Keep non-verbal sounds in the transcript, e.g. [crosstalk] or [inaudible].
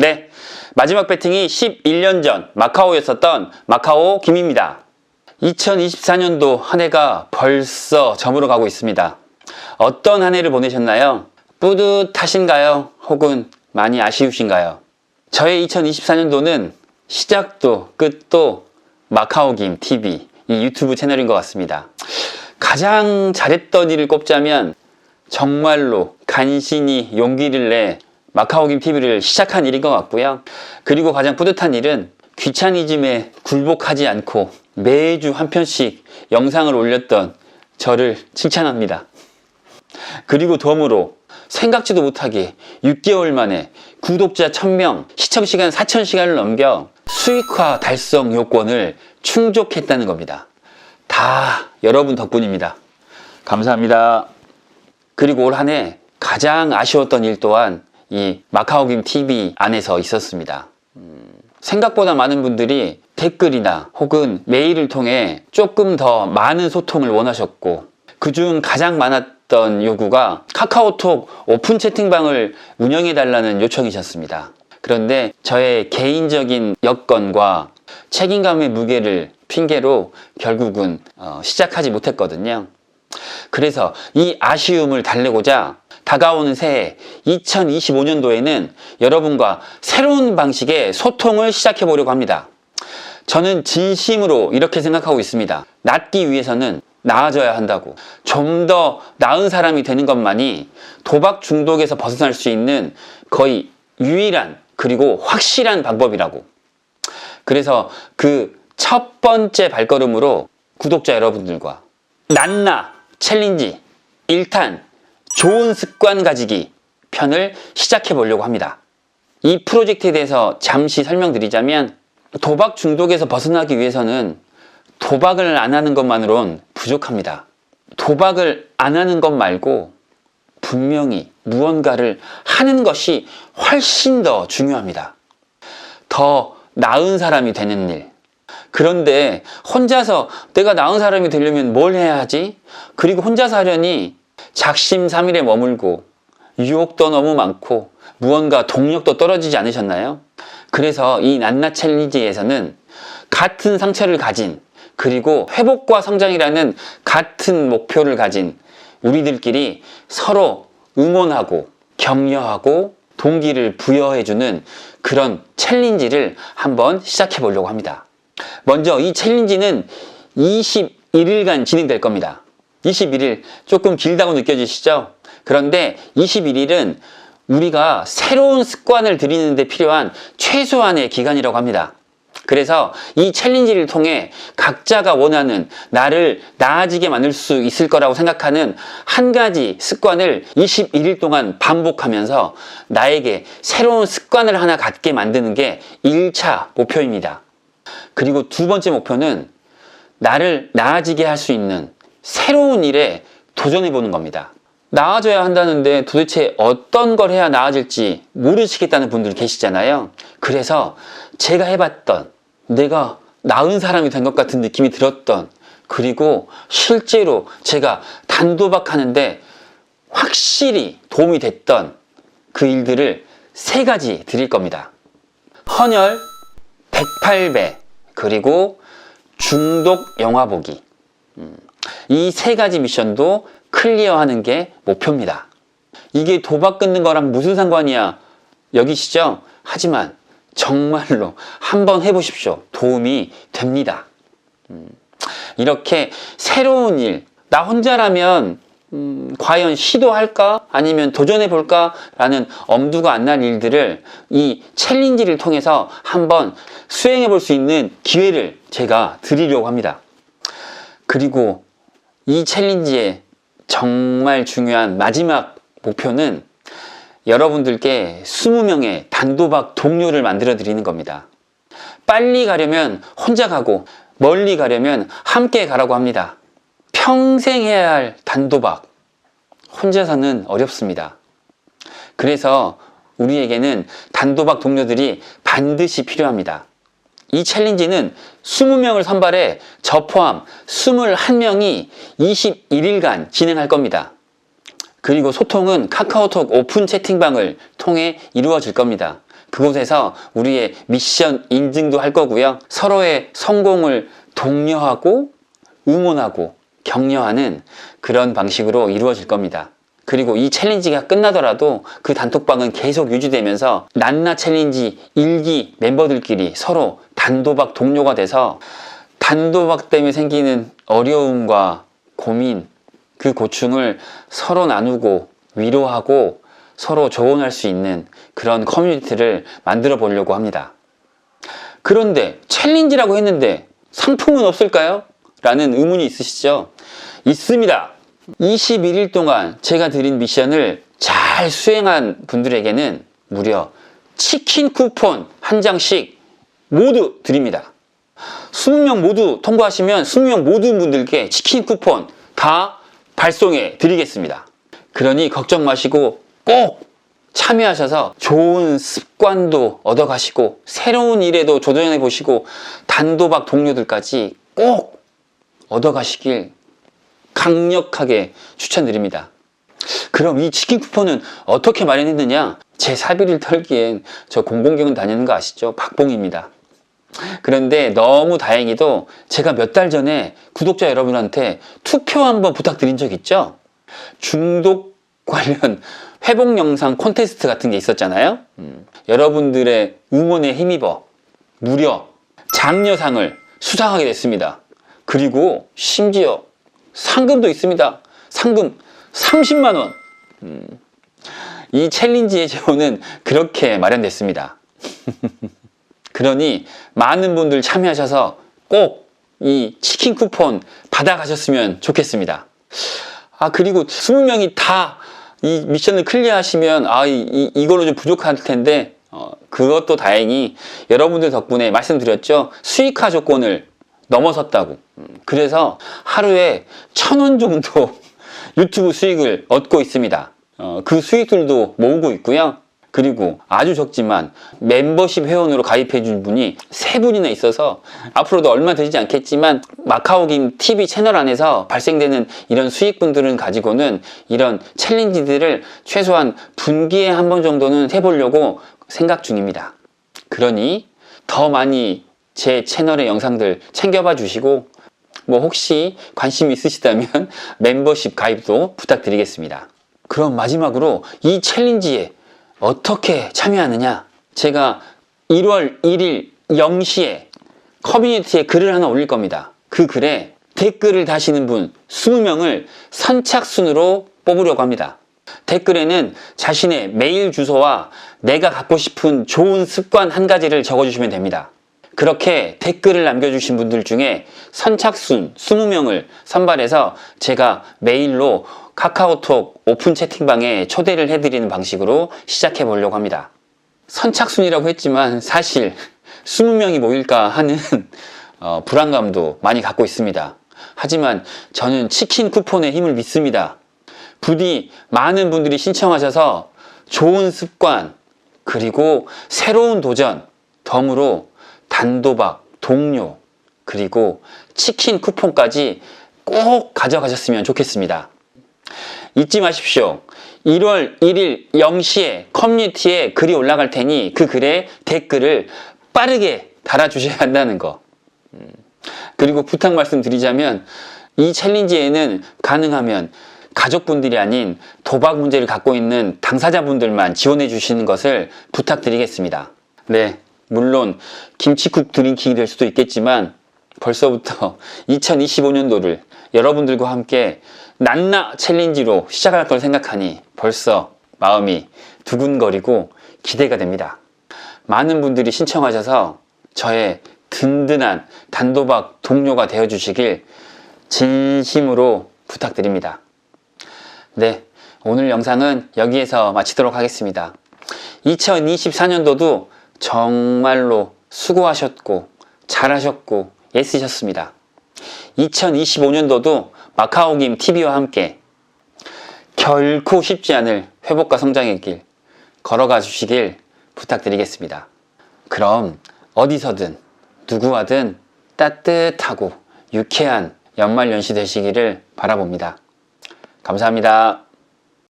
네, 마지막 배팅이 11년 전 마카오였었던 마카오 김입니다. 2024년도 한 해가 벌써 저물어 가고 있습니다. 어떤 한 해를 보내셨나요? 뿌듯하신가요? 혹은 많이 아쉬우신가요? 저의 2024년도는 시작도 끝도 마카오김 TV 이 유튜브 채널인 것 같습니다. 가장 잘했던 일을 꼽자면 정말로 간신히 용기를 내 마카오김 TV를 시작한 일인 것 같고요. 그리고 가장 뿌듯한 일은 귀차니즘에 굴복하지 않고 매주 한 편씩 영상을 올렸던 저를 칭찬합니다. 그리고 덤으로 생각지도 못하게 6개월 만에 구독자 1000명, 시청시간 4000시간을 넘겨 수익화 달성 요건을 충족했다는 겁니다. 다 여러분 덕분입니다. 감사합니다. 그리고 올 한 해 가장 아쉬웠던 일 또한 이 마카오김 TV 안에서 있었습니다. 음, 생각보다 많은 분들이 댓글이나 혹은 메일을 통해 조금 더 많은 소통을 원하셨고 그중 가장 많았던 요구가 카카오톡 오픈 채팅방을 운영해 달라는 요청이셨습니다. 그런데 저의 개인적인 여건과 책임감의 무게를 핑계로 결국은 어, 시작하지 못했거든요. 그래서 이 아쉬움을 달래고자 다가오는 새해 2025년도에는 여러분과 새로운 방식의 소통을 시작해 보려고 합니다. 저는 진심으로 이렇게 생각하고 있습니다. 낫기 위해서는 나아져야 한다고. 좀 더 나은 사람이 되는 것만이 도박 중독에서 벗어날 수 있는 거의 유일한 그리고 확실한 방법이라고. 그래서 그 첫 번째 발걸음으로 구독자 여러분들과 난나 챌린지 1탄 좋은 습관 가지기 편을 시작해 보려고 합니다. 이 프로젝트에 대해서 잠시 설명드리자면 도박 중독에서 벗어나기 위해서는 도박을 안 하는 것만으론 부족합니다. 도박을 안 하는 것 말고 분명히 무언가를 하는 것이 훨씬 더 중요합니다. 더 나은 사람이 되는 일. 그런데 혼자서 내가 나은 사람이 되려면 뭘 해야 하지? 그리고 혼자서 하려니 작심삼일에 머물고 유혹도 너무 많고 무언가 동력도 떨어지지 않으셨나요? 그래서 이 난나 챌린지에서는 같은 상처를 가진 그리고 회복과 성장이라는 같은 목표를 가진 우리들끼리 서로 응원하고 격려하고 동기를 부여해주는 그런 챌린지를 한번 시작해 보려고 합니다. 먼저 이 챌린지는 21일간 진행될 겁니다. 21일 조금 길다고 느껴지시죠? 그런데 21일은 우리가 새로운 습관을 들이는 데 필요한 최소한의 기간이라고 합니다. 그래서 이 챌린지를 통해 각자가 원하는 나를 나아지게 만들 수 있을 거라고 생각하는 한 가지 습관을 21일 동안 반복하면서 나에게 새로운 습관을 하나 갖게 만드는 게 1차 목표입니다. 그리고 두 번째 목표는 나를 나아지게 할 수 있는 새로운 일에 도전해 보는 겁니다. 나아져야 한다는데 도대체 어떤 걸 해야 나아질지 모르시겠다는 분들 계시잖아요. 그래서 제가 해봤던 내가 나은 사람이 된 것 같은 느낌이 들었던 그리고 실제로 제가 단도박 하는데 확실히 도움이 됐던 그 일들을 세 가지 드릴 겁니다. 헌혈, 108배, 그리고 중독 영화 보기. 이 세 가지 미션도 클리어하는 게 목표입니다. 이게 도박 끊는 거랑 무슨 상관이야? 여기시죠? 하지만 정말로 한번 해보십시오. 도움이 됩니다. 음, 이렇게 새로운 일, 나 혼자라면 음, 과연 시도할까? 아니면 도전해볼까? 라는 엄두가 안 날 일들을 이 챌린지를 통해서 한번 수행해 볼 수 있는 기회를 제가 드리려고 합니다. 그리고 이 챌린지의 정말 중요한 마지막 목표는 여러분들께 20명의 단도박 동료를 만들어 드리는 겁니다. 빨리 가려면 혼자 가고 멀리 가려면 함께 가라고 합니다. 평생 해야 할 단도박. 혼자서는 어렵습니다. 그래서 우리에게는 단도박 동료들이 반드시 필요합니다. 이 챌린지는 20명을 선발해 저 포함 21명이 21일간 진행할 겁니다. 그리고 소통은 카카오톡 오픈 채팅방을 통해 이루어질 겁니다. 그곳에서 우리의 미션 인증도 할 거고요. 서로의 성공을 독려하고 응원하고 격려하는 그런 방식으로 이루어질 겁니다. 그리고 이 챌린지가 끝나더라도 그 단톡방은 계속 유지되면서 난나 챌린지 일기 멤버들끼리 서로 단도박 동료가 돼서 단도박 때문에 생기는 어려움과 고민, 그 고충을 서로 나누고 위로하고 서로 조언할 수 있는 그런 커뮤니티를 만들어 보려고 합니다. 그런데 챌린지라고 했는데 상품은 없을까요? 라는 의문이 있으시죠? 있습니다. 21일 동안 제가 드린 미션을 잘 수행한 분들에게는 무려 치킨 쿠폰 한 장씩 모두 드립니다. 20명 모두 통과하시면 20명 모든 분들께 치킨 쿠폰 다 발송해 드리겠습니다. 그러니 걱정 마시고 꼭 참여하셔서 좋은 습관도 얻어가시고 새로운 일에도 도전해 보시고 단도박 동료들까지 꼭 얻어가시길 강력하게 추천드립니다. 그럼 이 치킨 쿠폰은 어떻게 마련했느냐? 제 사비를 털기엔 저 공공기관 다니는 거 아시죠? 박봉입니다. 그런데 너무 다행히도 제가 몇 달 전에 구독자 여러분한테 투표 한번 부탁드린 적 있죠? 중독 관련 [laughs] 회복 영상 콘테스트 같은 게 있었잖아요. 음, 여러분들의 응원에 힘입어 무려 장려상을 수상하게 됐습니다. 그리고 심지어 상금도 있습니다. 상금 30만 원. 음, 이 챌린지의 제호는 그렇게 마련됐습니다. [laughs] 그러니 많은 분들 참여하셔서 꼭 이 치킨 쿠폰 받아가셨으면 좋겠습니다. 아, 그리고 20명이 다 이 미션을 클리어하시면, 아, 이, 이, 이걸로 좀 부족할 텐데, 어, 그것도 다행히 여러분들 덕분에 말씀드렸죠. 수익화 조건을 넘어섰다고. 음, 그래서 하루에 천 원 정도 [laughs] 유튜브 수익을 얻고 있습니다. 어, 그 수익들도 모으고 있고요. 그리고 아주 적지만 멤버십 회원으로 가입해 준 분이 세 분이나 있어서 앞으로도 얼마 되지 않겠지만 마카오김 TV 채널 안에서 발생되는 이런 수익분들은 가지고는 이런 챌린지들을 최소한 분기에 한 번 정도는 해보려고 생각 중입니다. 그러니 더 많이 제 채널의 영상들 챙겨봐 주시고 뭐 혹시 관심 있으시다면 [laughs] 멤버십 가입도 부탁드리겠습니다. 그럼 마지막으로 이 챌린지에 어떻게 참여하느냐? 제가 1월 1일 0시에 커뮤니티에 글을 하나 올릴 겁니다. 그 글에 댓글을 다시는 분 20명을 선착순으로 뽑으려고 합니다. 댓글에는 자신의 메일 주소와 내가 갖고 싶은 좋은 습관 한 가지를 적어주시면 됩니다. 그렇게 댓글을 남겨주신 분들 중에 선착순 20명을 선발해서 제가 메일로 카카오톡 오픈 채팅방에 초대를 해드리는 방식으로 시작해 보려고 합니다. 선착순이라고 했지만 사실 20명이 모일까 하는 [laughs] 어, 불안감도 많이 갖고 있습니다. 하지만 저는 치킨 쿠폰의 힘을 믿습니다. 부디 많은 분들이 신청하셔서 좋은 습관, 그리고 새로운 도전, 덤으로 단도박, 동료, 그리고 치킨 쿠폰까지 꼭 가져가셨으면 좋겠습니다. 잊지 마십시오. 1월 1일 0시에 커뮤니티에 글이 올라갈 테니 그 글에 댓글을 빠르게 달아주셔야 한다는 거. 음, 그리고 부탁 말씀 드리자면 이 챌린지에는 가능하면 가족분들이 아닌 도박 문제를 갖고 있는 당사자분들만 지원해 주시는 것을 부탁드리겠습니다. 네. 물론 김치국 드링킹이 될 수도 있겠지만 벌써부터 [laughs] 2025년도를 여러분들과 함께 난나 챌린지로 시작할 걸 생각하니 벌써 마음이 두근거리고 기대가 됩니다. 많은 분들이 신청하셔서 저의 든든한 단도박 동료가 되어 주시길 진심으로 부탁드립니다. 네, 오늘 영상은 여기에서 마치도록 하겠습니다. 2024년도도 정말로 수고하셨고 잘하셨고 애쓰셨습니다. 2025년도도 마카오김 TV와 함께 결코 쉽지 않을 회복과 성장의 길 걸어가 주시길 부탁드리겠습니다. 그럼 어디서든 누구와든 따뜻하고 유쾌한 연말 연시 되시기를 바라봅니다. 감사합니다.